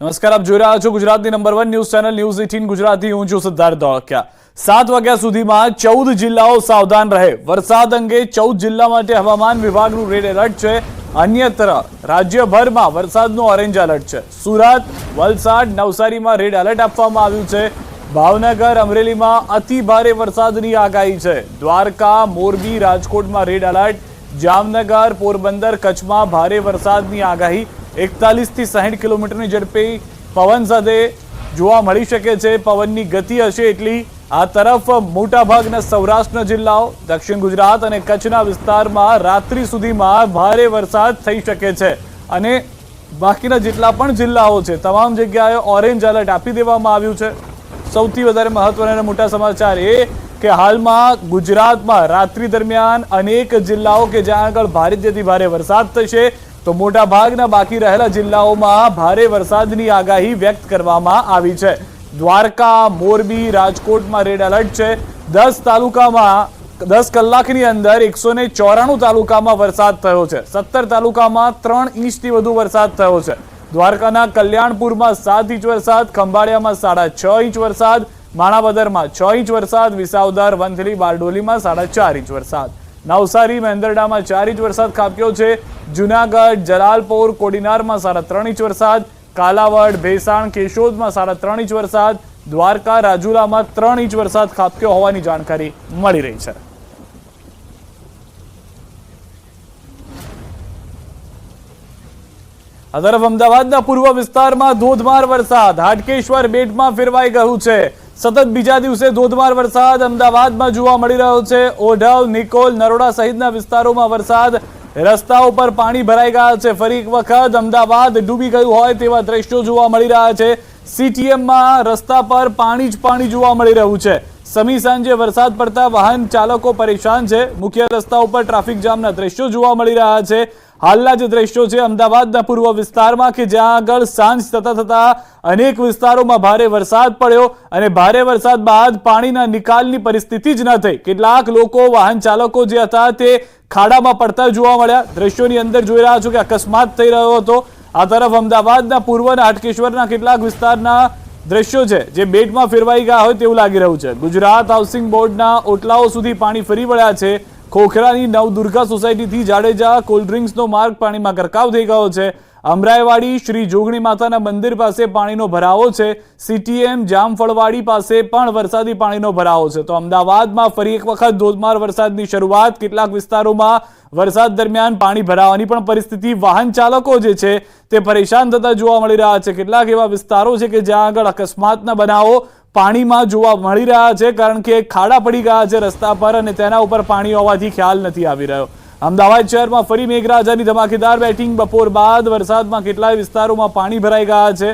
નમસ્કાર, આપ જોઈ રહ્યા છો ગુજરાતની number one news channel news eighteen Gujarati. હું છું સિદ્ધાર્થ ધોળકિયા. સાત વાગ્યા સુધીમાં ચૌદ જિલ્લાઓ સાવધાન રહે. વરસાદ અંગે ચૌદ જિલ્લા માટે હવામાન વિભાગનું રેડ એલર્ટ છે. અન્યત્ર, રાજ્યભરમાં વરસાદનું ઓરેન્જ એલર્ટ છે. સુરત, વલસાડ, નવસારીમાં રેડ એલર્ટ આપવામાં આવ્યું છે. ભાવનગર, અમરેલીમાં અતિ ભારે વરસાદની આગાહી છે. દ્વારકા, મોરબી, રાજકોટમાં રેડ એલર્ટ જામનગર, પોરબંદર, કચ્છમાં ભારે વરસાદની આગાહી. એકતાલીસથી સાઠ કિલોમીટરની ઝડપે પવન સાથે જોવા મળી શકે છે. પવનની ગતિ હશે એટલી. આ તરફ મોટાભાગના સૌરાષ્ટ્રના જિલ્લાઓ, દક્ષિણ ગુજરાત અને કચ્છના વિસ્તારમાં રાત્રિ સુધીમાં ભારે વરસાદ થઈ શકે છે. અને બાકીના જેટલા પણ જિલ્લાઓ છે, તમામ જગ્યાએ ઓરેન્જ એલર્ટ આપી દેવામાં આવ્યું છે. સૌથી વધારે મહત્વના મોટા સમાચાર એ કે હાલમાં ગુજરાતમાં રાત્રિ દરમિયાન અનેક જિલ્લાઓ કે જ્યાં આગળ ભારેથી ભારે વરસાદ થશે, તો મોટા ભાગના બાકી રહેલા જિલ્લાઓમાં ભારે વરસાદની આગાહી વ્યક્ત કરવામાં આવી છે. દ્વારકા, મોરબી, રાજકોટમાં રેડ એલર્ટ છે. દસ તાલુકામાં, દસ કલાકની અંદર એકસો ચોરાણું તાલુકામાં વરસાદ થયો છે. સત્તર તાલુકામાં ત્રણ ઇંચથી વધુ વરસાદ થયો છે. દ્વારકાના કલ્યાણપુરમાં સાત ઇંચ વરસાદ, ખંભાળિયામાં સાડા છ ઇંચ વરસાદ, માણાવદરમાં છ ઇંચ વરસાદ, વિસાવદર, વંથલી, બારડોલીમાં સાડા ચાર ઇંચ વરસાદ. નવસારી, મેંદરડામાં ચાર ઇંચ વરસાદ ખાબક્યો છે. જુનાગઢ, જલાલપોર, કોડીનારમાં સાડા ત્રણ ઇંચ વરસાદ. કાલાવડ, ભેસાણ, કેશોદમાં સાડા ત્રણ ઇંચ વરસાદ. દ્વારકા, રાજુલામાં ત્રણ ઇંચ વરસાદ ખાબક્યો હોવાની જાણકારી મળી રહી છે. તરફ અમદાવાદના પૂર્વ વિસ્તારમાં ધોધમાર વરસાદ. હાટકેશ્વર બેટમાં ફેરવાઈ ગયું છે. સતત બીજા દિવસે ધોધમાર વરસાદ અમદાવાદમાં જોવા મળી રહ્યો છે. ઓઢવ, નિકોલ, નરોડા સહિતના વિસ્તારોમાં વરસાદ. રસ્તાઓ પર પાણી ભરાઈ ગયા છે. ફરી એક વખત અમદાવાદ ડૂબી ગયું હોય તેવા દ્રશ્યો જોવા મળી રહ્યા છે. સીટીએમમાં રસ્તા પર પાણી જ પાણી જોવા મળી રહ્યું છે. સમી સાંજે વરસાદ પડતા વાહન ચાલકો પરેશાન છે. મુખ્ય રસ્તા ઉપર ટ્રાફિક જામના દ્રશ્યો જોવા મળી રહ્યા છે. હાલના જે દ્રશ્યો છે અમદાવાદના પૂર્વ વિસ્તારમાં કે જ્યાં આગળ સાંજ થતા થતા અનેક વિસ્તારોમાં ભારે વરસાદ પડ્યો અને ભારે વરસાદ બાદ પાણીના નિકાલની પરિસ્થિતિ જ ન થઈ. કેટલાક લોકો, વાહન ચાલકો જે હતા તે ખાડામાં પડતા જોવા મળ્યા. દ્રશ્યોની અંદર જોઈ રહ્યા છો કે અકસ્માત થઈ રહ્યો હતો. આ તરફ અમદાવાદના પૂર્વના હાટકેશ્વરના કેટલાક વિસ્તારના દ્રશ્યો છે. જે બેટમાં ફેરવાઈ ગયા હોય તેવું લાગી રહ્યું છે. ગુજરાત હાઉસિંગ બોર્ડના ઓટલાઓ સુધી પાણી ફરી વળ્યા છે. ખોખરાની નવદુર્ગા સોસાયટીથી જાડેજા કોલ્ડ્રિંક્સનો માર્ગ પાણીમાં ગરકાવ થઈ ગયો છે. અમરાઈવાડી શ્રી જોગણી માતાના મંદિર પાસે પાણીનો ભરાવો છે. સીટીએમ જામફળવાડી પાસે પણ વરસાદી પાણીનો ભરાવો છે. તો અમદાવાદમાં ફરી એક વખત ધોધમાર વરસાદની શરૂઆત. કેટલાક વિસ્તારોમાં વરસાદ દરમિયાન પાણી ભરાવાની પણ પરિસ્થિતિ. વાહન ચાલકો જે છે તે પરેશાન થતા જોવા મળી રહ્યા છે. કેટલાક એવા વિસ્તારો છે કે જ્યાં આગળ અકસ્માતના બનાવો પાણીમાં જોવા મળી રહ્યા છે કારણ કે ખાડા પડી ગયા છે રસ્તા પર અને તેના ઉપર પાણી હોવાથી ખ્યાલ નથી આવી રહ્યો. અમદાવાદ શહેરમાં ફરી મેઘરાજાની ધમાકેદાર બેટિંગ બપોર બાદ વરસાદમાં કેટલાય વિસ્તારોમાં પાણી ભરાઈ ગયા છે.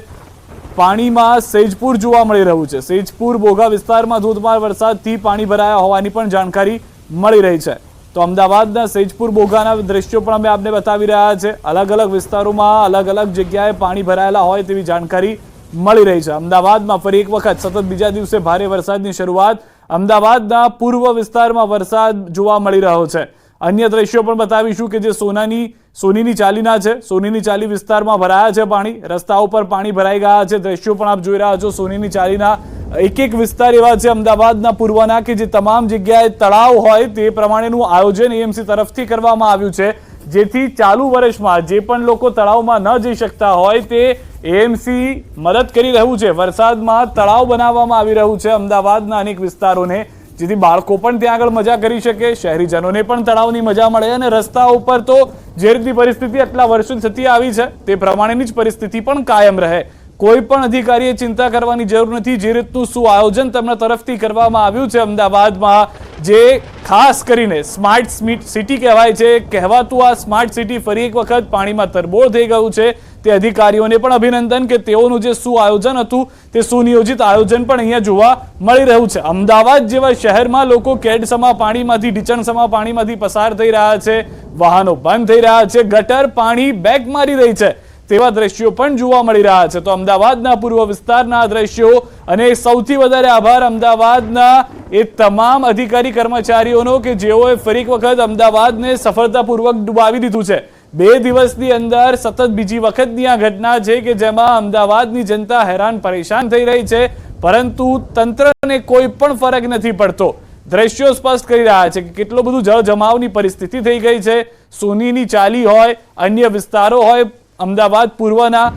પાણીમાં સેજપુર જોવા મળી રહ્યું છે. સેજપુર બોઘા વિસ્તારમાં ધોધમાર વરસાદથી પાણી ભરાયા હોવાની પણ જાણકારી મળી રહી છે. તો અમદાવાદના સેજપુર બોઘાના દ્રશ્યો પણ અમે આપને બતાવી રહ્યા છે. અલગ અલગ વિસ્તારોમાં અલગ અલગ જગ્યાએ પાણી ભરાયેલા હોય તેવી જાણકારી મળી રહી છે. અમદાવાદમાં ફરી એક વખત સતત બીજા દિવસે ભારે વરસાદની શરૂઆત. અમદાવાદના પૂર્વ વિસ્તારમાં વરસાદ જોવા મળી રહ્યો છે. અન્ય દ્રશ્યો પણ બતાવીશું કે જે સોનાની, સોનીની ચાલીના છે. સોનીની ચાલી વિસ્તારમાં ભરાયા છે પાણી. રસ્તા ઉપર પાણી ભરાઈ ગયા છે. દ્રશ્યો પણ આપ જોઈ રહ્યા છો. સોનીની ચાલીના એક એક વિસ્તાર એવા છે અમદાવાદના પૂર્વના કે જે તમામ જગ્યાએ તળાવ હોય તે પ્રમાણેનું આયોજન એએમસી તરફથી કરવામાં આવ્યું છે. જેથી ચાલુ વર્ષમાં જે પણ લોકો તળાવમાં ન જઈ શકતા હોય તે એએમસી મદદ કરી રહ્યું છે. વરસાદમાં તળાવ બનાવવામાં આવી રહ્યું છે અમદાવાદના અનેક વિસ્તારોને, જેથી બાળકો પણ ત્યાં આગળ મજા કરી શકે, શહેરીજનોને પણ તળાવની મજા મળે અને રસ્તા ઉપર તો જે રીતની પરિસ્થિતિ આટલા વર્ષો થતી આવી છે, તે પ્રમાણેની જ પરિસ્થિતિ પણ કાયમ રહે. કોઈ પણ અધિકારીએ ચિંતા કરવાની જરૂર નથી. જે રીતનું શું આયોજન તેમના તરફથી કરવામાં આવ્યું છે અમદાવાદમાં, જે ખાસ કરીને સ્માર્ટ સિટી કહેવાય છે, કહેવાતું આ સ્માર્ટ સિટી ફરી એક વખત પાણીમાં તરબોળ થઈ ગયું છે. તે અધિકારીઓને પણ અભિનંદન કે તેઓનું જે શું આયોજન હતું, તે સુનિયોજિત આયોજન પણ અહીંયા જોવા મળી રહ્યું છે. અમદાવાદ જેવા શહેરમાં લોકો કેડસમા પાણીમાંથી ઢીચણસમા પાણીમાંથી પસાર થઈ રહ્યા છે, વાહનો બંધ થઈ રહ્યા છે, ગટર પાણી બેક મારી રહી છે. તેવા દ્રશ્યો પણ જોવા મળી રહ્યા છે. તો અમદાવાદના પૂર્વ વિસ્તારના દ્રશ્યો અને સૌથી વધારે આભાર અમદાવાદના એ તમામ અધિકારી કર્મચારીઓનો કે જેઓએ ફરી એક વખત અમદાવાદને સફળતાપૂર્વક ડુબાવી દીધું છે. બે દિવસની અંદર સતત બીજી વખતની આ ઘટના છે કે જેમાં અમદાવાદની જનતા હેરાન પરેશાન થઈ રહી છે, પરંતુ તંત્રને કોઈ પણ ફરક નથી પડતો. દ્રશ્યો સ્પષ્ટ કરી રહ્યા છે કે કેટલો બધું જળ જમાવની પરિસ્થિતિ થઈ ગઈ છે. સોનીની ચાલી હોય, અન્ય વિસ્તારો હોય અમદાવાદ પૂર્વના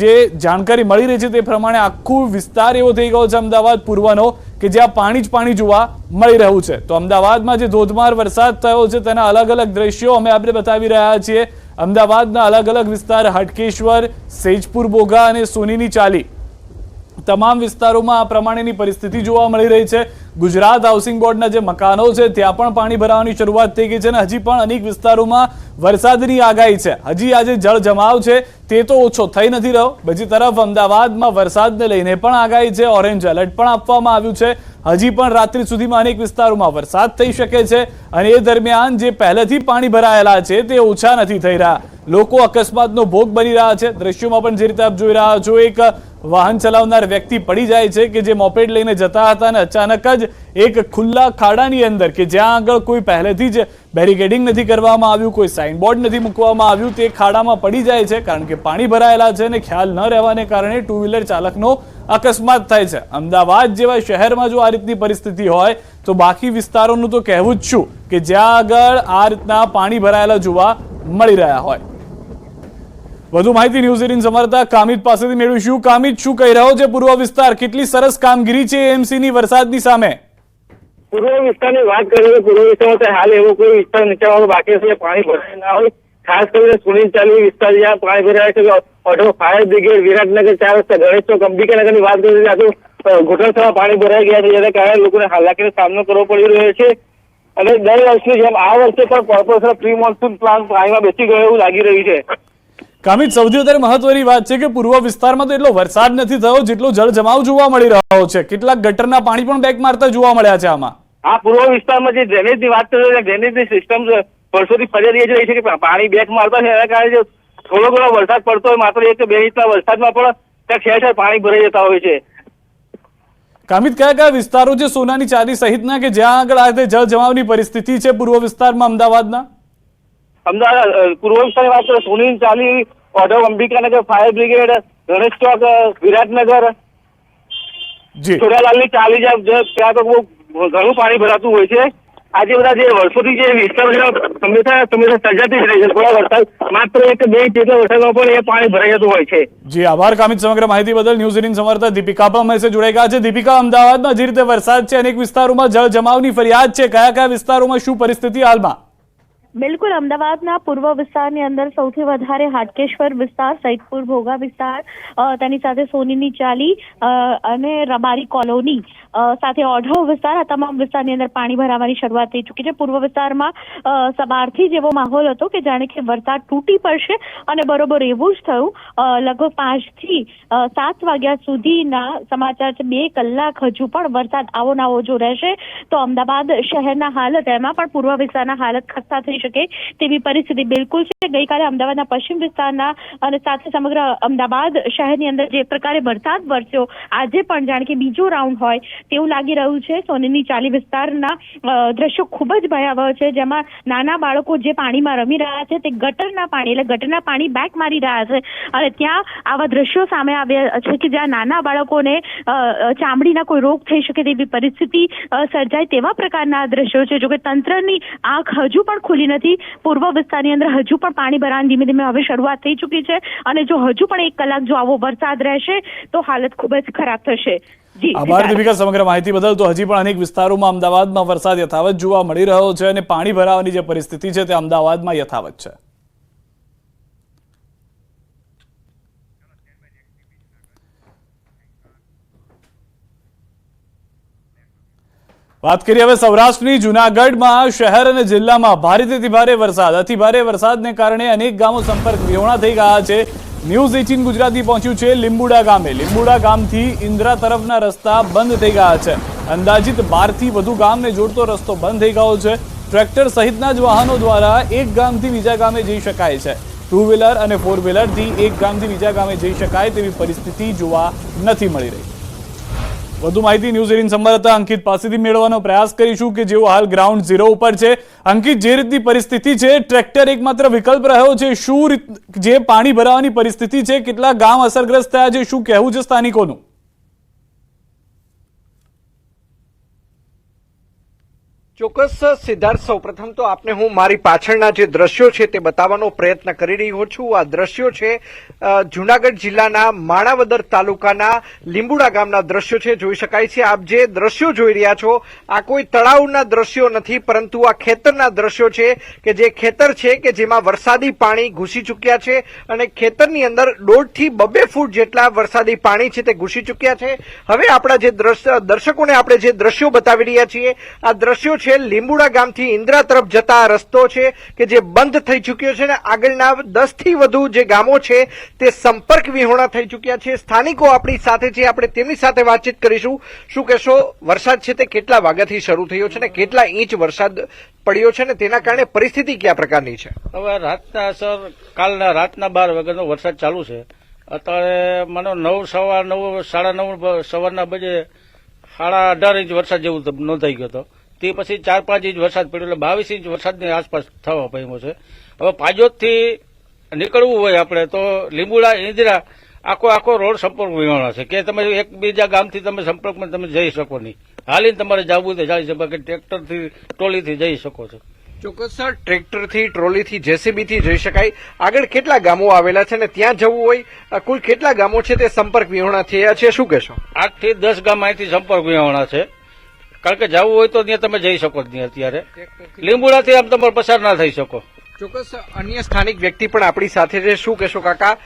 જે જાણકારી મળી રહી છે તે પ્રમાણે આખું વિસ્તાર એવો થઈ ગયો છે અમદાવાદ પૂર્વનો કે જ્યાં પાણી જ પાણી જોવા મળી રહ્યું છે. તો અમદાવાદમાં જે ધોધમાર વરસાદ થયો છે તેના અલગ અલગ દ્રશ્યો અમે આપણે બતાવી રહ્યા છીએ. અમદાવાદના અલગ અલગ વિસ્તાર હટકેશ્વર, સેજપુર, બોગા અને સોનીની ચાલી. તમામ વિસ્તારોમાં આ પ્રમાણેની પરિસ્થિતિ જોવા મળી રહી છે. ગુજરાત હાઉસિંગ બોર્ડના જે મકાનો છે, ત્યાં પણ પાણી ભરાવાની શરૂઆત થઈ ગઈ છે અને હજી પણ અનેક વિસ્તારોમાં વરસાદની આગાહી છે. હજી આજે જળ જમાવ છે, તે તો ઓછો થઈ નથી રહ્યો. બીજી તરફ અમદાવાદમાં વરસાદને લઈને પણ આગાહી છે. ઓરેન્જ એલર્ટ પણ આપવામાં આવ્યું છે. હજી પણ રાત્રિ સુધીમાં અનેક વિસ્તારોમાં વરસાદ થઈ શકે છે અને એ દરમિયાન જે પહેલેથી પાણી ભરાયેલા છે તે ઓછા નથી થઈ રહ્યા. લોકો અકસ્માતનો ભોગ બની રહ્યા છે. દ્રશ્યોમાં પણ જે રીતે આપ જોઈ રહ્યા છો, એક વાહન ચલાવનાર વ્યક્તિ પડી જાય છે કે જે મોપેડ લઈને જતા હતા અને અચાનક જ એક ખુલ્લા ખાડાની અંદર કે જ્યાં આગળ કોઈ પહેલેથી જ બેરિકેડિંગ નથી કરવામાં આવ્યું, કોઈ સાઇનબોર્ડ નથી મૂકવામાં આવ્યું, તે ખાડામાં પડી જાય છે કારણ કે પાણી ભરાયેલા છે અને ખ્યાલ ન રહેવાને કારણે ટુ વ્હીલર ચાલકનો અકસ્માત થાય છે. અમદાવાદ જેવા શહેરમાં જો આ રીતની પરિસ્થિતિ હોય, તો બાકી વિસ્તારોનું તો કહેવું જ છું કે જ્યાં આગળ આ રીતના પાણી ભરાયેલા જોવા મળી રહ્યા હોય. વધુ માહિતી ન્યૂઝ એટીન સમર્થક કામિત પાસેથી મેળવીશું. કામિત, શું કહી રહ્યો છે પૂર્વ વિસ્તાર? કેટલી સરસ કામગીરી છે એમસી ની વરસાદની સામે? પૂર્વ વિસ્તારની વાત કરીએ પૂર્વ વિસ્તારમાં હાલ એવો કોઈ વિસ્તાર નીચાવાનો બાકી છે પાણી ભરાય ના હોય? ખાસ કરીને સુનિલ ચાલી વિસ્તાર જ્યાં પાણી ભરાય છે. ઓટો ફાયર બ્રિગેડ વિરાટનગર ચાર રસ્તા ગણેશ ચોક અંબિકાનગરની વાત કરીએ તો આ તો ઘૂંટણસમાં પાણી ભરાઈ ગયા છે. જેના કારણે લોકોને હાલાકીનો સામનો કરવો પડી રહ્યો છે. અને દર વર્ષની જેમ આ વર્ષે પણ કોર્પોરેશન પ્રી મોન્સૂન પ્લાન પાણીમાં બેસી ગયો એવું લાગી રહ્યું છે. કામિત સૌથી વધારે મહત્વની વાત છે કે પૂર્વ વિસ્તારમાં તો એટલો વરસાદ નથી થયો જેટલો જળ જમાવ જોવા મળી રહ્યો છે. કેટલાક ગટરના પાણી પણ બેક મારતા જોવા મળ્યા છે આમાં. આ પૂર્વ વિસ્તારમાં જે ડ્રેનેજની વાત કરીએ ડ્રેનેજની સિસ્ટમ વર્ષોથી ફરિયાદ એ જ રહી છે કે પાણી બેક મારતા છે એના કારણે થોડો ઘણો વરસાદ પડતો હોય માત્ર એક બે ઇંચના વરસાદમાં પણ ત્યાં ઠેર ઠેર પાણી ભરાઈ જતા હોય છે. કામિત કયા કયા વિસ્તારો છે સોનાની ચાંદી સહિતના કે જ્યાં આગળ આ રીતે જળ જમાવની પરિસ્થિતિ છે પૂર્વ વિસ્તારમાં અમદાવાદના? અમદાવાદ પૂર્વ વિસ્તારની વાત કરીએ સુનિલ ચાલી ઓઢવ અંબિકાનગર ફાયર બ્રિગેડ ગણેશ ચોક વિરાટનગર. જી. ચોરાલાલની ચાલી જ્યાં ત્યાં તો બહુ ઘણું પાણી ભરાતું હોય છે. આજે બધા જે વર્ષોથી જે વિસ્તારો છે હંમેશા હંમેશા સર્જાતી જ રહે છે, થોડા વરસાદ. માત્ર એક બે જેટલા વરસાદમાં પણ એ પાણી ભરાઈ જતું હોય છે. જી, આભાર, કામિત સમગ્ર માહિતી બદલ ન્યૂઝ એટીન સમર્થક દીપિકા પણ સાથે જોડાઈ ગયા છે. દીપિકા, અમદાવાદમાં જે રીતે વરસાદ છે, અનેક વિસ્તારોમાં જળ જમાવની ફરિયાદ છે. કયા કયા વિસ્તારોમાં શું પરિસ્થિતિ હાલમાં? બિલકુલ, અમદાવાદના પૂર્વ વિસ્તારની અંદર સૌથી વધારે હાટકેશ્વર વિસ્તાર, સૈદપુર, ભોગા વિસ્તાર તેની સાથે સોનીની ચાલી અને રબારી કોલોની સાથે ઓઢવ વિસ્તાર, આ તમામ વિસ્તારની અંદર પાણી ભરાવાની શરૂઆત થઈ ચૂકી છે. પૂર્વ વિસ્તારમાં સવારથી એવો માહોલ હતો કે જાણે કે વરસાદ તૂટી પડશે અને બરોબર એવું જ થયું. લગભગ પાંચથી સાત વાગ્યા સુધીના સમાચાર છે, બે કલાક હજુ પણ વરસાદ આવો નાવો જો રહેશે, તો અમદાવાદ શહેરના હાલત, એમાં પણ પૂર્વ વિસ્તારના હાલત ખસ્તા થઈ શકે તેવી પરિસ્થિતિ બિલકુલ છે. ગઈકાલે અમદાવાદના પશ્ચિમ વિસ્તારના અને સાથે સમગ્ર અમદાવાદ શહેરની અંદર જે પ્રકારે વરસાદ વરસ્યો, આજે પણ જાણે કે બીજો રાઉન્ડ હોય તેવું લાગી રહ્યું છે. સોનીની ચાલી વિસ્તારના દ્રશ્યો ખૂબ જ ભયાવહ છે. જેમાં નાના બાળકો જે પાણીમાં રમી રહ્યા છે તે ગટરના પાણી એટલે ગટરના પાણી બેક મારી રહ્યા છે. અને ત્યાં આવા દ્રશ્યો સામે આવ્યા છે કે જ્યાં નાના બાળકોને ચામડીના કોઈ રોગ થઈ શકે તેવી પરિસ્થિતિ સર્જાય તેવા પ્રકારના દ્રશ્યો છે. જોકે તંત્રની આંખ હજુ પણ ખુલી નથી. પૂર્વ વિસ્તારની અંદર હજુ પણ પાણી ભરાવાની ધીમે ધીમે હવે શરૂઆત થઈ ચૂકી છે અને જો હજુ પણ એક કલાક જો આવો વરસાદ રહેશે, તો હાલત ખૂબ જ ખરાબ થશે. આભાર, દીપિકા, સમગ્ર માહિતી બદલ. તો હજી પણ અનેક વિસ્તારોમાં અમદાવાદમાં વરસાદ યથાવત જોવા મળી રહ્યો છે અને પાણી ભરાવાની જે પરિસ્થિતિ છે, તે અમદાવાદમાં યથાવત છે. વાત કરીએ હવે સૌરાષ્ટ્રની જુનાગઢમાં, શહેર અને જિલ્લામાં ભારેથી ભારે વરસાદ. અતિ ભારે વરસાદને કારણે અનેક ગામો સંપર્ક વિહોણા થઈ ગયા છે. ન્યૂઝ એટીન ગુજરાતી પહોંચ્યું છે લીંબુડા ગામે. લીંબુડા ગામથી ઇન્દ્રા તરફના રસ્તા બંધ થઈ ગયા છે. અંદાજિત બારથી વધુ ગામને જોડતો રસ્તો બંધ થઈ ગયો છે. ટ્રેક્ટર સહિતના જ વાહનો દ્વારા એક ગામથી બીજા ગામે જઈ શકાય છે. ટુ વ્હીલર અને ફોર વ્હીલરથી એક ગામથી બીજા ગામે જઈ શકાય તેવી પરિસ્થિતિ જોવા નથી મળી રહી. વધુ માહિતી ન્યૂઝ એટીન સંવાદદાતા અંકિત પાસેથી મેળવવાનો પ્રયાસ કરીશું કે જેઓ હાલ ગ્રાઉન્ડ ઝીરો ઉપર છે. અંકિત, જે રીતની પરિસ્થિતિ છે? ટ્રેક્ટર એકમાત્ર વિકલ્પ રહ્યો છે. શું જે પાણી ભરાવાની પરિસ્થિતિ છે? કેટલા ગામ અસરગ્રસ્ત થયા છે? શું કહેવું છે સ્થાનિકોનું? ચોક્કસ, સિદ્ધાર્થ. સૌપ્રથમ તો આપને હું મારી પાછળના જે દ્રશ્યો છે તે બતાવવાનો પ્રયત્ન કરી રહ્યો છું. આ દ્રશ્યો છે જુનાગઢ જિલ્લાના માણાવદર તાલુકાના લીંબુડા ગામના દ્રશ્યો છે. જોઈ શકાય છે, આપ જે દ્રશ્યો જોઈ રહ્યા છો, આ કોઈ તળાવના દ્રશ્યો નથી, પરંતુ આ ખેતરના દ્રશ્યો છે કે જે ખેતર છે કે જેમાં વરસાદી પાણી ઘૂસી ચૂક્યા છે અને ખેતરની અંદર દોઢથી બબે ફૂટ જેટલા વરસાદી પાણી છે તે ઘૂસી ચૂક્યા છે. હવે આપણા જે દર્શકોને આપણે જે દ્રશ્યો બતાવી રહ્યા છીએ, આ દ્રશ્યો છે, લીંબુડા ગામથી ઇન્દ્રા તરફ જતા રસ્તો છે કે જે બંધ થઈ ચૂક્યો છે અને આગળના દસથી વધુ જે ગામો છે તે સંપર્ક વિહોણા થઈ ચૂક્યા છે. સ્થાનિકો આપણી સાથે છે, આપણે તેમની સાથે વાતચીત કરીશું. શું કહેશો, વરસાદ છે તે કેટલા વાગ્યાથી શરૂ થયો છે ને કેટલા ઇંચ વરસાદ પડ્યો છે ને તેના કારણે પરિસ્થિતિ કયા પ્રકારની છે? હવે રાતના સર, કાલના રાતના બાર વાગ્યાનો વરસાદ ચાલુ છે. અત્યારે મને નવ, સવા નવ, સાડા નવ, સવારના બજે સાડા અઢાર ઇંચ વરસાદ જેવું નોંધાઈ ગયો હતો. તે પછી ચાર પાંચ ઇંચ વરસાદ પડ્યો એટલે બાવીસ ઇંચ વરસાદની આસપાસ થવા પામ્યો છે. હવે પાજોદથી નીકળવું હોય આપણે તો લીંબુડા ઇન્દિરા આખો આખો રોડ સંપર્ક વિહોણો છે. કે તમે એક બીજા ગામથી તમે સંપર્કમાં તમે જઈ શકો નહીં. હાલીને તમારે જવું તો જાય શકો કે ટ્રેક્ટરથી ટ્રોલીથી જઈ શકો છો. ચોક્કસ સર ટ્રેક્ટરથી ટ્રોલીથી જેસીબીથી જઈ શકાય. આગળ કેટલા ગામો આવેલા છે ને ત્યાં જવું હોય કુલ કેટલા ગામો છે તે સંપર્ક વિહોણા થયા છે? શું કહેશો? આઠથી દસ ગામ અહીંથી સંપર્ક વિહોણા છે. કારણ કે જવું હોય તો ત્યાં તમે જઈ શકો જ નહીં અત્યારે. લીંબુડાથી આમ તમારે પસાર ના થઈ શકો. ચોક્કસ અન્ય સ્થાનિક વ્યક્તિ પણ આપણી સાથે છે. શું કહેશો કાકા?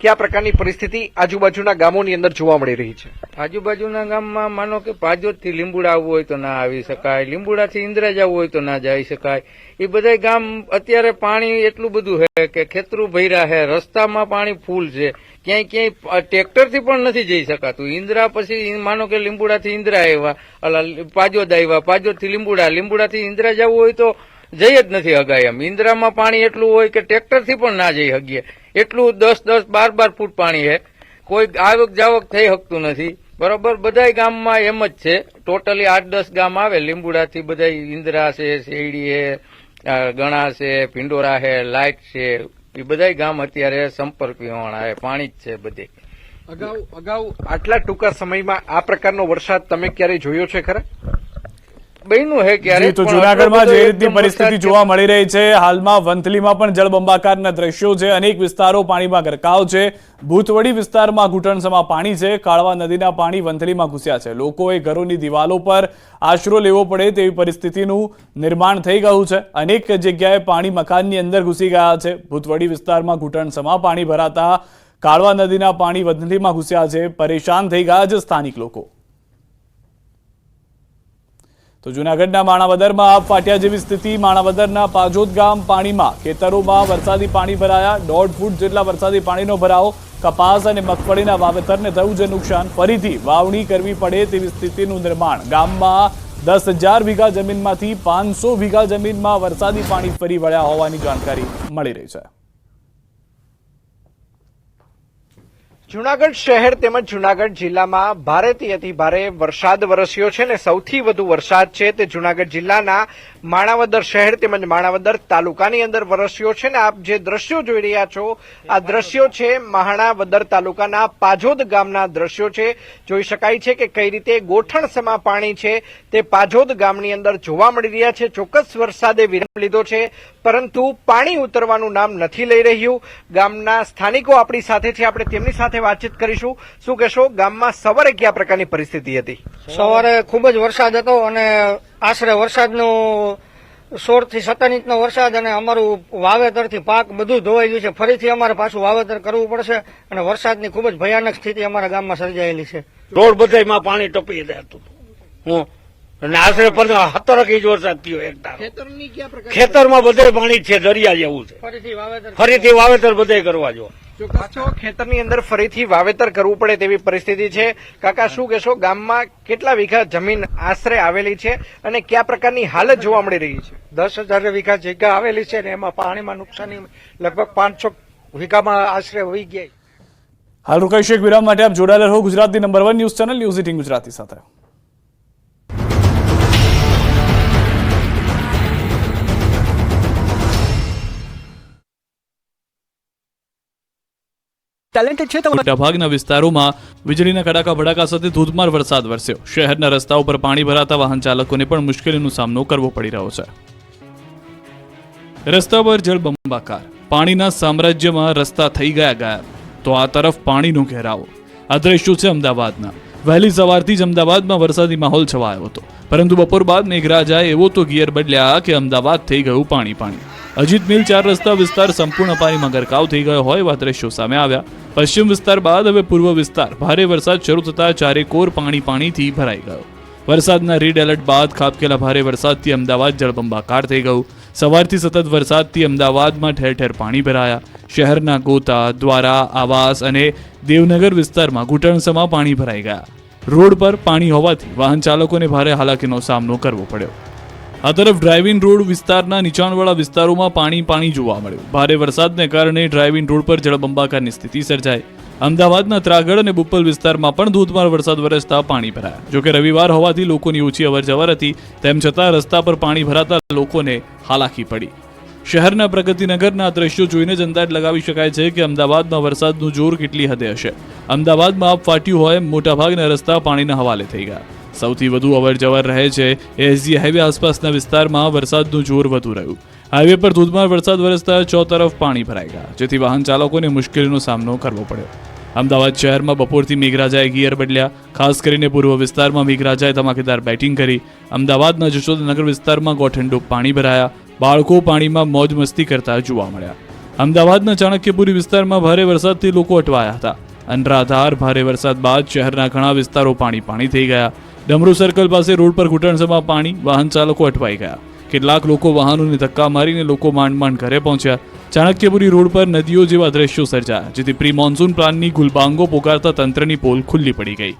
કયા પ્રકારની પરિસ્થિતિ આજુબાજુના ગામોની અંદર જોવા મળી રહી છે? આજુબાજુના ગામમાં માનો કે પાજોદથી લીંબુડા આવવું હોય તો ના આવી શકાય. લીંબુડા થી ઇન્દ્રા જવું હોય તો ના જઈ શકાય. એ બધા ગામ અત્યારે પાણી એટલું બધું છે કે ખેતરું ભર્યા છે રસ્તામાં પાણી ફૂલ છે. ક્યાંય ક્યાંય ટ્રેક્ટરથી પણ નથી જઈ શકાતું. ઇન્દ્રા પછી માનો કે લીંબુડાથી ઇન્દ્રા આવ્યા, અલા, પાજોદ આવ્યા, પાજોદથી લીંબુડા, લીંબુડાથી ઇન્દ્રા જવું હોય તો જઈ જ નથી હગાય એમ. ઇન્દ્રામાં પાણી એટલું હોય કે ટ્રેક્ટરથી પણ ના જઈ શકીએ એટલું દસ દસ, બાર બાર ફૂટ પાણી છે કોઈ આવક જાવક થઈ શકતું નથી. બરોબર? બધાય ગામમાં એમ જ છે. ટોટલી આઠ, દસ ગામ આવે. લીંબુડાથી બધા ઇન્દ્રા છે, શેરડી છે ગણા છે પિંડોરા છે લાઇટ છે એ બધાય ગામ અત્યારે સંપર્ક વિહોણા પાણી જ છે બધે. અગાઉ અગાઉ આટલા ટૂંકા સમયમાં આ પ્રકારનો વરસાદ તમે ક્યારેય જોયો છે ખરા? બન્યું હે ક્યારે તો જૂનાગઢમાં જે રીતની પરિસ્થિતિ જોવા મળી રહી છે હાલમાં વંથલીમાં પણ જળબંબાકારના દ્રશ્યો છે અનેક વિસ્તારો પાણીમાં ગરકાવ છે. ભૂતવડી વિસ્તારમાં ઘૂંટણસમાં પાણી છે કાળવા નદીના પાણી વંથલીમાં ઘૂસ્યા છે. લોકોએ ઘરોની દિવાલો પર આશરો લેવો પડે તેવી પરિસ્થિતિનું નિર્માણ થઈ ગયું છે. અનેક જગ્યાએ પાણી મકાનની અંદર ઘૂસી ગયા છે. ભૂતવડી વિસ્તારમાં ઘૂંટણસમાં પાણી ભરાતા કાળવા નદીના પાણી વંથલીમાં ઘૂસ્યા છે. પરેશાન થઈ ગયા છે સ્થાનિક લોકો. તો જૂનાગઢના માણાવદરમાં ફાટ્યા જેવી સ્થિતિ. માણાવદરના પાજોદ ગામ પાણીમાં ખેતરોમાં વરસાદી પાણી ભરાયા. દોઢ ફૂટ જેટલા વરસાદી પાણીનો ભરાવો, કપાસ અને મગફળીના વાવેતરને થયું છે નુકસાન. ફરીથી વાવણી કરવી પડે તેવી સ્થિતિનું નિર્માણ. ગામમાં દસ હજાર વીઘા જમીનમાંથી પાંચસો વીઘા જમીનમાં વરસાદી પાણી ફરી વળ્યા હોવાની જાણકારી મળી રહી છે. જુનાગઢ શહેર તેમજ જુનાગઢ જિલ્લામાં ભારેથી ભારે વરસાદ વરસ્યો છે ને સૌથી વધુ વરસાદ છે તે જુનાગઢ જિલ્લાના માણાવદર શહેર તેમજ માણાવદર તાલુકાની અંદર વરસ્યો છે ને આપ જે દ્રશ્યો જોઈ રહ્યા છો, આ દ્રશ્યો છે માણાવદર તાલુકાના પાજોદ ગામના દ્રશ્યો છે. જોઈ શકાય છે કે કઈ રીતે ગોઠણસમાં પાણી છે તે પાજોદ ગામની અંદર જોવા મળી રહ્યા છે. ચોક્કસ વરસાદે વિરામ લીધો છે, પરંતુ પાણી ઉતરવાનું નામ નથી લઈ રહ્યું. ગામના સ્થાનિકો આપણી સાથે છે આપણે તેમની સાથે વાતચીત કરીશું. શું કહેશો ગામમાં સવારે કયા પ્રકારની પરિસ્થિતિ હતી? સવારે ખૂબ જ વરસાદ હતો અને આશરે વરસાદનો સોળથી સત્તર ઇંચનો વરસાદ અને અમારું વાવેતરથી પાક બધું ધોવાઈ ગયું છે. ફરીથી અમારે પાછું વાવેતર કરવું પડશે અને વરસાદની ખૂબ જ ભયાનક સ્થિતિ અમારા ગામમાં સર્જાયેલી છે. રોડ બધાયમાં પાણી ટપી જતું હું અને આશરે સત્તર ઇંચ વરસાદ થયો એક ધારો ખેતરમાં બધે પાણી છે દરિયા જેવું છે. ફરીથી વાવેતર ફરીથી બધે કરવા જો. ખેતરની અંદર ફરીથી વાવેતર કરવું પડે તેવી પરિસ્થિતિ છે. કાકા શું કહેશો? ગામમાં કેટલા વીઘા જમીન આશરે આવેલી છે અને કયા પ્રકારની હાલત જોવા મળી રહી છે? દસ હજાર વીઘા જગ્યા આવેલી છે ને એમાં પાણીમાં નુકસાની લગભગ પાંચસો વીઘામાં આશરે વહી ગયા હાલ રોકાઈ એક વિરામ માટે. આપ જોડાયેલા રહો Gujarati number one news channel news eighteen Gujarati સાથે. ટેલેન્ટેડ છે મોટાભાગના વિસ્તારોમાં વીજળીના કડાકા ભડાકા સાથે ધોધમાર વરસાદ વરસ્યો. શહેરના રસ્તા ઉપર પાણી ભરાતા વાહન ચાલકોને પણ મુશ્કેલીનો સામનો કરવો પડી રહ્યો છે. રસ્તા પર જળબંબાકાર પાણીના સામ્રાજ્યમાં રસ્તા થઈ ગયા ગયા તો આ તરફ પાણીનો ઘેરાવો. આ દ્રશ્યો છે અમદાવાદના. વહેલી સવારથી જ અમદાવાદમાં વરસાદી માહોલ છવાયો હતો. પરંતુ બપોર બાદ મેઘરાજાએ એવો તો ગિયર બદલ્યા કે અમદાવાદ થઈ ગયું પાણી પાણી. અજીત મિલ ચાર રસ્તા વિસ્તાર સંપૂર્ણ પાણીમાં ગરકાવ થઈ ગયો હોય એવા દ્રશ્યો સામે આવ્યા. પશ્ચિમ વિસ્તાર બાદ હવે પૂર્વ વિસ્તાર. ભારે વરસાદ શરૂ થતા ચારે કોર પાણી પાણીથી ભરાઈ ગયો. વરસાદના રેડ એલર્ટ બાદ ખાબકેલા ભારે વરસાદથી અમદાવાદ જળબંબાકાર થઈ ગયું. સવારથી સતત વરસાદથી અમદાવાદમાં ઠેર ઠેર પાણી ભરાયા. શહેરના ગોતા, દ્વારા, આવાસ અને દેવનગર વિસ્તારમાં ઘૂંટણસમાં પાણી ભરાઈ ગયા. રોડ પર પાણી હોવાથી વાહન ચાલકોને ભારે હાલાકીનો સામનો કરવો પડ્યો. આ તરફ ડ્રાઇવિંગ રોડ વિસ્તારના નીચાણવાળા વિસ્તારોમાં પાણી પાણી જોવા મળ્યું. ભારે વરસાદને કારણે ડ્રાઇવિંગ રોડ પર જળબંબાકારની સ્થિતિ સર્જાઈ. અમદાવાદના ત્રાગડ અને બુપ્પલ વિસ્તારમાં પણ ધોધમાર વરસાદ વરસતા પાણી ભરાયા. જોકે રવિવાર હોવાથી લોકોની ઓછી અવરજવર હતી, તેમ છતાં રસ્તા પર પાણી ભરાતા લોકોને હાલાકી પડી. શહેરના પ્રગતિનગરના દ્રશ્યો જોઈને જ અંદાજ લગાવી શકાય છે કે અમદાવાદમાં વરસાદનું જોર કેટલી હદે હશે. અમદાવાદમાં આપ ફાટ્યું હોય મોટાભાગના રસ્તા પાણીના હવાલે થઈ ગયા. સૌથી વધુ અવરજવર રહે છે. એસજી હાઈવે આસપાસના વિસ્તારમાં વરસાદનું જોર વધુ રહ્યું. હાઈવે પર ધોધમાર વરસાદ વરસતા ચો તરફ પાણી ભરાઈ ગયા, જેથી વાહન ચાલકોને મુશ્કેલીનો સામનો કરવો પડ્યો. અમદાવાદ શહેરમાં બપોરથી મેઘરાજાએ ગિયર બદલ્યા. ખાસ કરીને પૂર્વ વિસ્તારમાં મેઘરાજાએ ધમાકેદાર બેટિંગ કરી. અમદાવાદના જશોદનગર વિસ્તારમાં ગોઠંડો પાણી ભરાયા. બાળકો પાણીમાં મોજ મસ્તી કરતા જોવા મળ્યા. અમદાવાદના ચાણક્યપુરી વિસ્તારમાં ભારે વરસાદથી લોકો અટવાયા હતા. અનરાધાર ભારે વરસાદ બાદ શહેરના ઘણા વિસ્તારો પાણી પાણી થઈ ગયા. ડમરૂ સર્કલ પાસે રોડ પર ઘૂંટણસમાં પાણી, વાહન ચાલકો અટવાઈ ગયા. કેટલાક લોકો વાહનોને ધક્કા મારીને લોકો માંડ માંડ ઘરે પહોંચ્યા. ચાણક્યપુરી રોડ પર નદીઓ જેવા દ્રશ્યો સર્જાયા, જેથી પ્રી મોન્સૂન પ્લાનની ગુલબાંગો પોકારતા તંત્રની પોલ ખુલ્લી પડી ગઈ.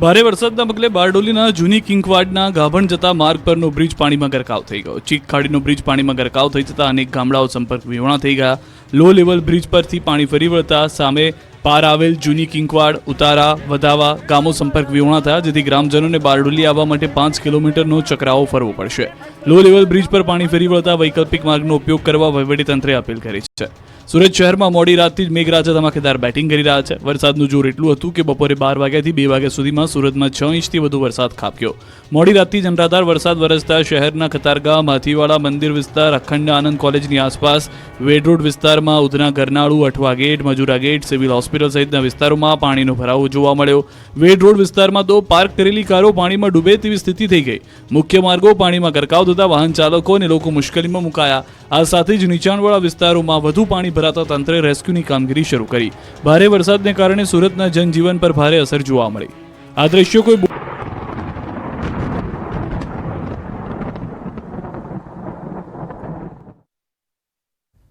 ભારે વરસાદના પગલે બારડોલીના જૂની કિંકવાડના ગાભણ જતા માર્ગ પરનો બ્રિજ પાણીમાં ગરકાવ થઈ ગયો. ચીક ખાડીનો બ્રિજ પાણીમાં ગરકાવ થઈ જતા અનેક ગામડાઓ સંપર્ક વિહોણા થઈ ગયા. લો લેવલ બ્રિજ પરથી પાણી ફરી વળતા સામે પાર આવેલ જૂની કિંકવાડ, ઉતારા, વધાવા ગામો સંપર્ક વિહોણા થયા, જેથી ગ્રામજનોને બારડોલી આવવા માટે પાંચ કિલોમીટરનો ચક્રાવો ફરવો પડશે. લો લેવલ બ્રિજ પર પાણી ફરી વળતા વૈકલ્પિક માર્ગનો ઉપયોગ કરવા વહીવટીતંત્રે અપીલ કરી છે. સુરત શહેરમાં મોડી રાતથી જ મેઘરાજા ધમાકેદાર બેટિંગ કરી રહ્યા છે. વરસાદનું જોર એટલું હતું કે બપોરે બાર વાગ્યાથી બે વાગ્યા સુધીમાં સુરતમાં છ ઇંચથી વધુ વરસાદ ખાબક્યો. મોડી રાતથી જ વરસાદ વરસતા શહેરના ખતારગામ હાથીવાડા મંદિર વિસ્તાર, અખંડ આનંદ કોલેજની આસપાસ, વેડ રોડ વિસ્તારમાં, Udhna ગરનાળુ, Athwa gate, Majura gate, civil hospital સહિતના વિસ્તારોમાં પાણીનો ભરાવો જોવા મળ્યો. વેડ રોડ વિસ્તારમાં તો પાર્ક કરેલી કારો પાણીમાં ડૂબે તેવી સ્થિતિ થઈ ગઈ. મુખ્ય માર્ગો પાણીમાં ગરકાવ થતા વાહન ચાલકો અને લોકો મુશ્કેલીમાં મુકાયા. આ સાથે જ નીચાણવાળા વિસ્તારોમાં વધુ પાણી ભરાતા તંત્રે રેસ્ક્યુની કામગીરી શરૂ કરી. ભારે વરસાદને કારણે સુરતના જનજીવન પર ભારે અસર જોવા મળી. આ દ્રશ્યો કોઈ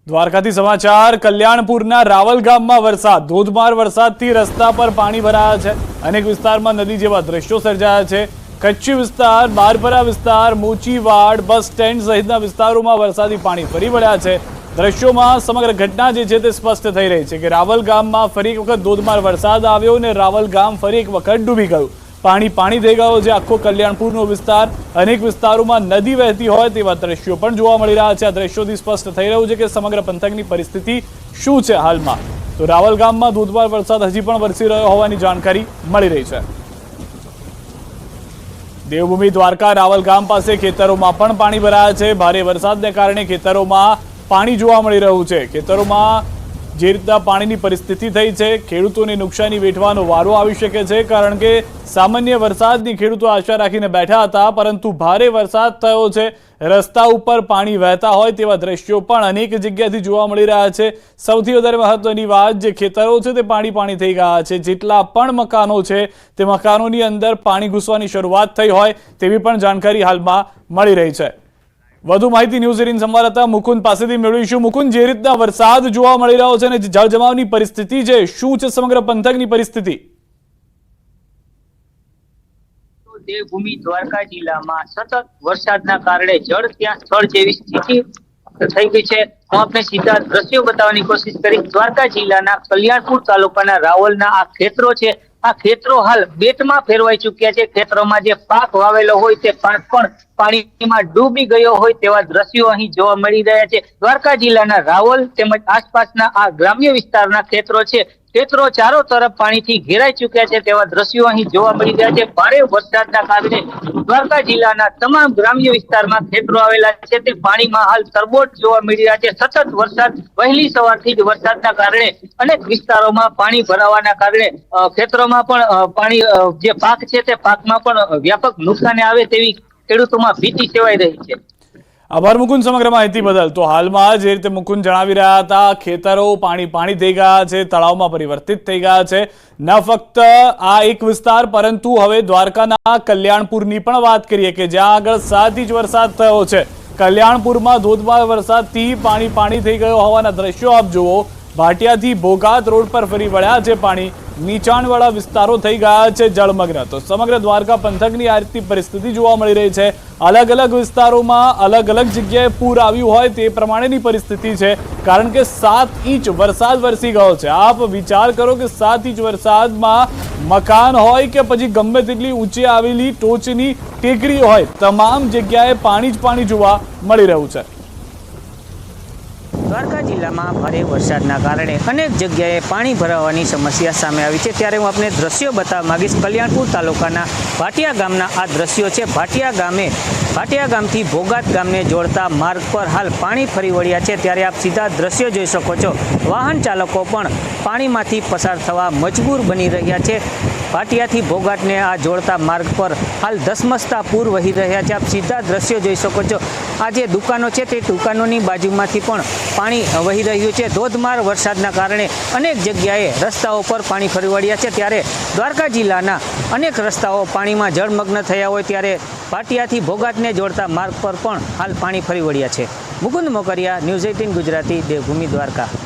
દ્વારકાથી સમાચાર, કલ્યાણપુરના રાવલ ગામમાં વરસાદ. ધોધમાર વરસાદથી રસ્તા પર પાણી ભરાયા છે. અનેક વિસ્તારમાં નદી જેવા દ્રશ્યો સર્જાયા છે. કચ્છી વિસ્તાર, બારપરા વિસ્તાર, મોચીવાડ, બસ સ્ટેન્ડ સહિતના વિસ્તારોમાં વરસાદી પાણી ફરી વળ્યા છે. દ્રશ્યોમાં સમગ્ર ઘટના જે છે તે સ્પષ્ટ થઈ રહી છે કે રાવલ ગામમાં ફરી એક વખત ધોધમાર વરસાદ આવ્યો અને રાવલ ગામ ફરી એક વખત ડૂબી ગયું. પાણી પાણી થઈ ગયો જે આખો કલ્યાણપુરનો વિસ્તાર, અનેક વિસ્તારોમાં નદી વહેતી હોય તેવા દ્રશ્યો પણ જોવા મળી રહ્યા છે. આ દ્રશ્યોથી સ્પષ્ટ થઈ રહ્યું છે કે સમગ્ર પંથકની પરિસ્થિતિ શું છે હાલમાં? તો રાવલ ગામમાં ધોધમાર વરસાદ હજી પણ વરસી રહ્યો હોવાની જાણકારી મળી રહી છે. દેવભૂમિ દ્વારકા રાવલ ગામ પાસે ખેતરોમાં પણ પાણી ભરાયા છે. ભારે વરસાદને કારણે ખેતરોમાં પાણી જોવા મળી રહ્યું છે. ખેતરોમાં જે રીતના પાણીની પરિસ્થિતિ થઈ છે, ખેડૂતોને નુકસાની વેઠવાનો વારો આવી શકે છે, કારણ કે સામાન્ય વરસાદની ખેડૂતો આશા રાખીને બેઠા હતા, પરંતુ ભારે વરસાદ થયો છે. રસ્તા ઉપર પાણી વહેતા હોય તેવા દ્રશ્યો પણ અનેક જગ્યાથી જોવા મળી રહ્યા છે. સૌથી વધારે મહત્વની વાત જે ખેતરો છે તે પાણી પાણી થઈ ગયા છે. જેટલા પણ મકાનો છે તે મકાનોની અંદર પાણી ઘૂસવાની શરૂઆત થઈ હોય તેવી પણ જાણકારી હાલમાં મળી રહી છે. વધુ માહિતી ન્યૂઝ એટીન સંવાદદાતા મુકુંદ પાસેથી મેળવીશું. મુકુંદ, જે રીતના વરસાદ જોવા મળી રહ્યો છે અને જળજમાવની પરિસ્થિતિ છે, શું છે સમગ્ર પંથકની પરિસ્થિતિ? દેવભૂમિ દ્વારકા જિલ્લામાં સતત વરસાદના કારણે જળ ત્યાં સ્થળ જેવી સ્થિતિ થઈ ગઈ છે. હું આપને સીધા દ્રશ્યો બતાવવાની કોશિશ કરી દ્વારકા જિલ્લાના કલ્યાણપુર તાલુકાના રાવલના આ ખેતરો છે આ ખેતરો હાલ બેટમાં ફેરવાઈ ચુક્યા છે. ખેતરોમાં જે પાક વાવેલો હોય તે પાક પણ પાણીમાં ડૂબી ગયો હોય તેવા દ્રશ્યો અહીં જોવા મળી રહ્યા છે. દ્વારકા જિલ્લાના રાવલ તેમજ આસપાસના આ ગ્રામ્ય વિસ્તારના ખેતરો છે. ખેતરો ચારો તરફ પાણીથી ઘેરાઈ ચુક્યા છે તેવા દ્રશ્યો અહીં જોવા મળી રહ્યા છે. ભારે વરસાદના કારણે દ્વારકા જિલ્લાના તમામ ગ્રામ્ય વિસ્તારમાં ખેતરો આવેલા છે. તે પાણીમાં હાલ તરબોટ જોવા મળી રહ્યા છે. સતત વરસાદ, વહેલી સવારથી જ વરસાદના કારણે અનેક વિસ્તારોમાં પાણી ભરાવાના કારણે ખેતરોમાં પણ પાણી જે પાક છે તે પાકમાં પણ વ્યાપક નુકસાને આવે તેવી ખેડૂતોમાં ભીતિ સેવાઈ રહી છે. આભાર મુકુંદ, સમગ્ર માહિતી બદલ. તો હાલમાં જે રીતે મુકુંદ જણાવી રહ્યા હતા, ખેતરો પાણી પાણી થઈ ગયા છે, તળાવમાં પરિવર્તિત થઈ ગયા છે. ન ફક્ત આ એક વિસ્તાર, પરંતુ હવે દ્વારકાના કલ્યાણપુરની પણ વાત કરીએ કે જ્યાં આગળ સાત ઇંચ વરસાદ થયો છે. કલ્યાણપુરમાં ધોધમાર વરસાદથી પાણી પાણી થઈ ગયો હોવાના દ્રશ્યો આપ જુઓ. ભાટિયાથી ભોગાત રોડ પર ફરી વળ્યા છે પાણી. નીચાણવાળા વિસ્તારો થઈ ગયા છે જળમગ્ન. તો સમગ્ર દ્વારકા પંથકની આ રીતની પરિસ્થિતિ જોવા મળી રહી છે. અલગ અલગ વિસ્તારોમાં અલગ અલગ જગ્યાએ પૂર આવ્યું હોય તે પ્રમાણેની પરિસ્થિતિ છે. કારણ કે સાત ઇંચ વરસાદ વરસી ગયો છે. આપ વિચાર કરો કે સાત ઇંચ વરસાદમાં મકાન હોય કે પછી ગમે તેટલી ઊંચી આવેલી ટોચની ટેકરી હોય, તમામ જગ્યાએ પાણી જ પાણી જોવા મળી રહ્યું છે. દ્વારકા જિલ્લામાં ભારે વરસાદના કારણે અનેક જગ્યાએ પાણી ભરાવાની સમસ્યા સામે આવી છે. ત્યારે હું આપને દ્રશ્યો બતાવવા માંગીશ. કલ્યાણપુર તાલુકાના ભાટિયા ગામના આ દ્રશ્યો છે. ભાટિયા ગામે, ભાટિયા ગામથી ભોગાત ગામને જોડતા માર્ગ પર હાલ પાણી ફરી વળ્યા છે. ત્યારે આપ સીધા દ્રશ્યો જોઈ શકો છો. વાહન ચાલકો પણ પાણીમાંથી પસાર થવા મજબૂર બની રહ્યા છે. ભાટિયાથી ભોગાટને આ જોડતા માર્ગ પર હાલ ધસમસતા પૂર વહી રહ્યા છે. આપ સીધા દ્રશ્યો જોઈ શકો છો. આ જે દુકાનો છે તે દુકાનોની બાજુમાંથી પણ પાણી વહી રહ્યું છે. ધોધમાર વરસાદના કારણે અનેક જગ્યાએ રસ્તાઓ પર પાણી ફરી વળ્યા છે. ત્યારે દ્વારકા જિલ્લાના અનેક રસ્તાઓ પાણીમાં જળમગ્ન થયા હોય ત્યારે પાટિયાથી ભોગાટને જોડતા માર્ગ પર પણ હાલ પાણી ફરી વળ્યા છે. Mukund Mokariya, news eighteen Gujarati, Devbhoomi Dwarka.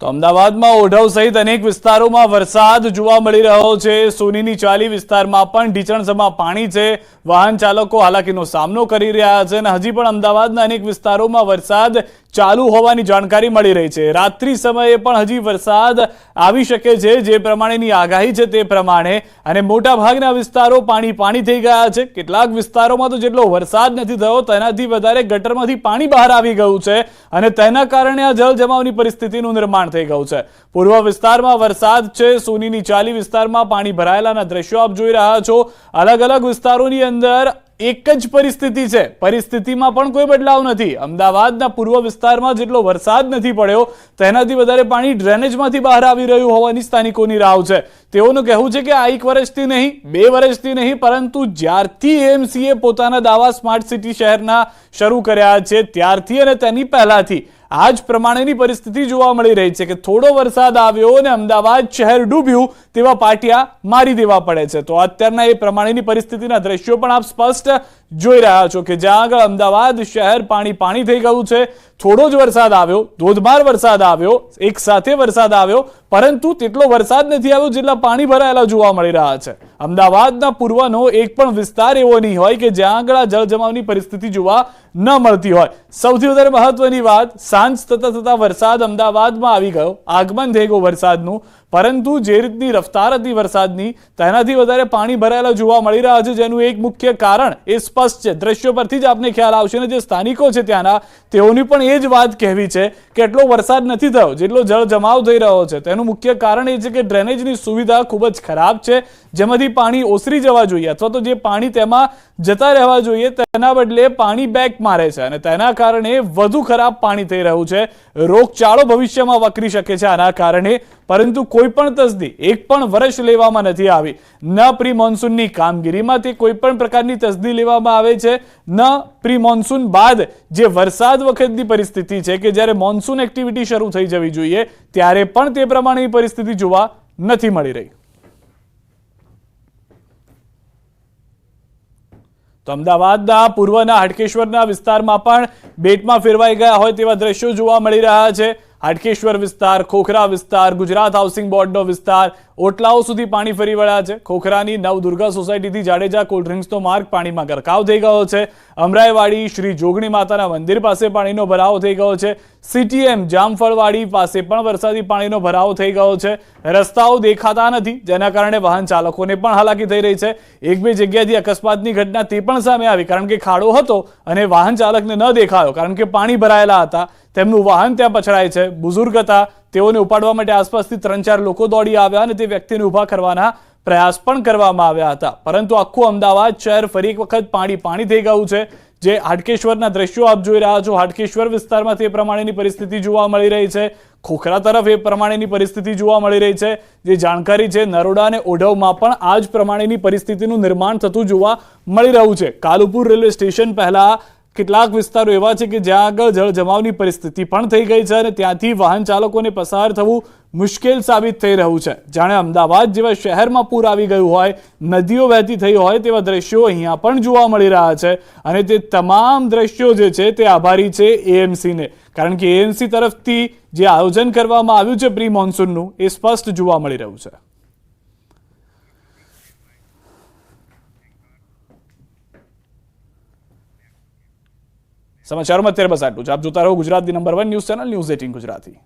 તો અમદાવાદમાં ઓઢવ સહિત અનેક વિસ્તારોમાં વરસાદ જોવા મળી રહ્યો છે. સોનીની ચાલી વિસ્તારમાં પણ ઢીચણસમાં પાણી છે. વાહન ચાલકો હાલાકીનો સામનો કરી રહ્યા છે અને હજી પણ અમદાવાદના અનેક વિસ્તારોમાં વરસાદ ચાલુ હોવાની જાણકારી મળી રહી છે. રાત્રિ સમયે પણ હજી વરસાદ આવી શકે છે, જે પ્રમાણેની આગાહી છે તે પ્રમાણે. અને મોટાભાગના વિસ્તારો પાણી પાણી થઈ ગયા છે. કેટલાક વિસ્તારોમાં તો જેટલો વરસાદ નથી થયો, તેનાથી વધારે ગટરમાંથી પાણી બહાર આવી ગયું છે અને તેના કારણે આ જળ જમાવની પરિસ્થિતિનું નિર્માણ થઈ ગયું છે. પૂર્વ વિસ્તારમાં વરસાદ છે, સોનીની ચાલી વિસ્તારમાં પાણી ભરાયેલાના દ્રશ્યો આપ જોઈ રહ્યા છો. અલગ અલગ વિસ્તારોની અંદર એક જ પરિસ્થિતિ છે. પરિસ્થિતિમાં પણ કોઈ બદલાવ નથી. અમદાવાદના પૂર્વ વિસ્તારમાં જેટલો વરસાદ નથી પડ્યો, તેનાથી વધારે પાણી ડ્રેનેજમાંથી બહાર આવી રહ્યું હોવાની સ્થાનિકોની રાવ છે. તેઓનું કહેવું છે કે આ એક વર્ષથી નહીં, બે વર્ષથી નહીં, પરંતુ જ્યારથી એમસીએ પોતાના દાવા સ્માર્ટ સિટી શહેરના શરૂ કર્યા છે, ત્યારથી અને તેની પહેલાથી આ જ પ્રમાણેની પરિસ્થિતિ જોવા મળી રહી છે કે થોડો વરસાદ આવ્યો અને અમદાવાદ શહેર ડૂબ્યું તેવા પાટિયા મારી દેવા પડે છે. તો અત્યારના એ પ્રમાણેની પરિસ્થિતિના દ્રશ્યો પણ આપ સ્પષ્ટ જોઈ રહ્યા છો કે જ્યાં આગળ અમદાવાદ શહેર પાણી પાણી થઈ ગયું છે. થોડો જ વરસાદ આવ્યો, ધોધમાર વરસાદ આવ્યો એક સાથે વરસાદ આવ્યો, પરંતુ તેટલો વરસાદ નથી આવ્યો જેટલા પાણી ભરાયેલા જોવા મળી રહ્યા છે. અમદાવાદના પૂર્વનો એક પણ વિસ્તાર એવો નહીં હોય કે જ્યાં આગળ જળજમાવની જળ જમાવની પરિસ્થિતિ જોવા ન મળતી હોય. સૌથી વધારે મહત્વની વાત સાંજ થતા થતા વરસાદ અમદાવાદમાં આવી ગયો. આગમન થઈ ગયો વરસાદનું. પરંતુ જે રીતની રફતાર હતી વરસાદની, તેનાથી વધારે પાણી ભરાયેલા જોવા મળી રહ્યા છે, જેનું એક મુખ્ય કારણ એ સ્પષ્ટ છે. દ્રશ્યો પરથી જ આપને ખ્યાલ આવશે અને જે સ્થાનિકો છે ત્યાંના, તેઓની પણ એ જ વાત કહેવી છે કે એટલો વરસાદ નથી થયો, જેટલો જળ જમાવ થઈ રહ્યો છે. તેનું મુખ્ય કારણ એ છે કે ડ્રેનેજની સુવિધા ખૂબ જ ખરાબ છે. જેમાંથી પાણી ઓસરી જવા જોઈએ અથવા તો જે પાણી તેમાં જતા રહેવા જોઈએ તેના બદલે પાણી બેક મારે છે અને તેના કારણે વધુ ખરાબ પાણી થઈ રહ્યું છે. રોગચાળો ભવિષ્યમાં વકરી શકે છે આના કારણે, પરંતુ કોઈ પણ તસદી એક પણ વર્ષ લેવામાં નથી આવી. ન પ્રી મોન્સૂનની કામગીરીમાં તે કોઈ પણ પ્રકારની તસદી લેવામાં આવે છે. ન પ્રી મોન્સૂન બાદ જે વરસાદ વખતની પરિસ્થિતિ છે કે જ્યારે મોન્સૂન એક્ટિવિટી શરૂ થઈ જવી જોઈએ, ત્યારે પણ તે પ્રમાણેની પરિસ્થિતિ જોવા નથી મળી રહી. તો અમદાવાદના પૂર્વના હટકેશ્વરના વિસ્તારમાં પણ બેટમાં ફેરવાઈ ગયા હોય તેવા દ્રશ્યો જોવા મળી રહ્યા છે. હાટકેશ્વર વિસ્તાર, ખોખરા વિસ્તાર, ગુજરાત હાઉસિંગ બોર્ડનો વિસ્તાર, ઓટલાઓ સુધી પાણી ફરી વળ્યા છે. ખોખરાની નવદુર્ગા સોસાયટીથી જાડેજા કોલ્ડ ડ્રિંક્સનો માર્ગ પાણીમાં ગરકાવ થઈ ગયો છે. અમરાઈવાડી શ્રી જોગણી માતાના મંદિર પાસે પાણીનો ભરાવો થઈ ગયો છે. સીટીએમ જામફળવાડી પાસે પણ વરસાદી પાણીનો ભરાવો થઈ ગયો છે. રસ્તાઓ દેખાતા નથી, જેના કારણે વાહન ચાલકોને પણ હાલાકી થઈ રહી છે. એક બે જગ્યાએથી અકસ્માતની ઘટના તે પણ સામે આવી, કારણ કે ખાડો હતો અને વાહન ચાલકને ન દેખાયો, કારણ કે પાણી ભરાયેલા હતા. તેમનું વાહન ત્યાં પછડાય છે. બુઝુર્ગ હતા. તેઓને ઉપાડવા માટે આસપાસથી ત્રણ ચાર લોકો દોડી આવ્યા અને તે વ્યક્તિને ઊભા કરવાના પ્રયાસ પણ કરવામાં આવ્યા હતા. પરંતુ આખું અમદાવાદ શહેર ફરી એક વખત પાણી પાણી થઈ ગયું છે. જે હાટકેશ્વરના દ્રશ્યો આપ જોઈ રહ્યા છો. હાટકેશ્વર વિસ્તારમાં તે પ્રમાણેની પરિસ્થિતિ જોવા મળી રહી છે. ખોખરા તરફ એ પ્રમાણેની પરિસ્થિતિ જોવા મળી રહી છે. જે જાણકારી છે, નરોડા અને ઓઢવમાં પણ આ જ પ્રમાણેની પરિસ્થિતિનું નિર્માણ થતું જોવા મળી રહ્યું છે. કાલુપુર રેલવે સ્ટેશન પહેલા કેટલાક વિસ્તારો એવા છે કે જ્યાં આગળ જળ જમાવની પરિસ્થિતિ પણ થઈ ગઈ છે અને ત્યાંથી વાહન ચાલકોને પસાર થવું મુશ્કેલ સાબિત થઈ રહ્યું છે. જાણે અમદાવાદ જેવા શહેરમાં પૂર આવી ગયું હોય, નદીઓ વહેતી થઈ હોય તેવા દ્રશ્યો અહીંયા પણ જોવા મળી રહ્યા છે અને તે તમામ દ્રશ્યો જે છે તે આભારી છે એએમસીને. કારણ કે એએમસી તરફથી જે આયોજન કરવામાં આવ્યું છે પ્રી મોન્સૂનનું એ સ્પષ્ટ જોવા મળી રહ્યું છે. સમાચારોમાં અત્યારે બસ આટલું જ. આપ જોતા રહો ગુજરાતની number one news channel news eighteen Gujarati.